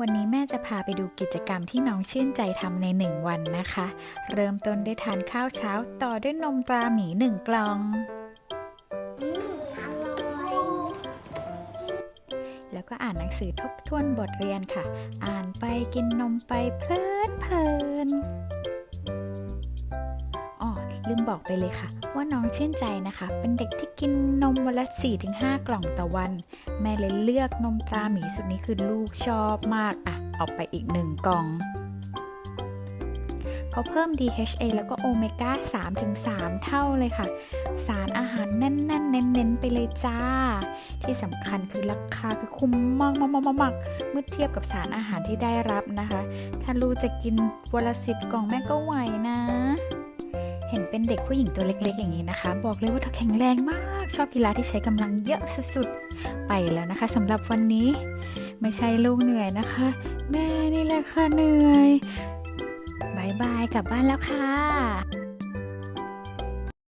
วันนี้แม่จะพาไปดูกิจกรรมที่น้องชื่นใจทำในหนึ่งวันนะคะ เริ่มต้นด้วยทานข้าวเช้าต่อด้วยนมตราหมีหนึ่งกล่อง แล้วก็อ่านหนังสือทบทวนบทเรียนค่ะ อ่านไปกินนมไปเพลินเพลิน ลืมบอกไปเลยค่ะ ว่าน้องชื่นใจนะคะ เป็นเด็กที่กินนมวันละ 4-5 กล่องต่อวัน แม่เลยเลือกนมตราหมีสุดนี้คือลูกชอบมากอะเอาไปอีกหนึ่งกล่องเขาเพิ่ม DHA แล้วก็โอเมก้า 3-3 เท่าเลยค่ะ สารอาหารแน่นๆ เน้นๆ ไปเลยจ้า ที่สำคัญคือราคาคือคุ้มมากมากๆๆๆเมื่อเทียบกับสารอาหารที่ได้รับนะคะ ถ้าลูกจะกินวันละสิบกล่องแม่ก็ไหวนะ เห็นเป็นเด็กผู้หญิงตัวเล็กๆ อย่างนี้นะคะ บอกเลยว่าเธอแข็งแรงมาก ชอบกีฬาที่ใช้กำลังเยอะสุดๆ ไปแล้วนะคะสำหรับวันนี้ ไม่ใช่ลูกเหนื่อยนะคะ แม่นี่แหละค่ะเหนื่อยบายบายกลับบ้านแล้วค่ะ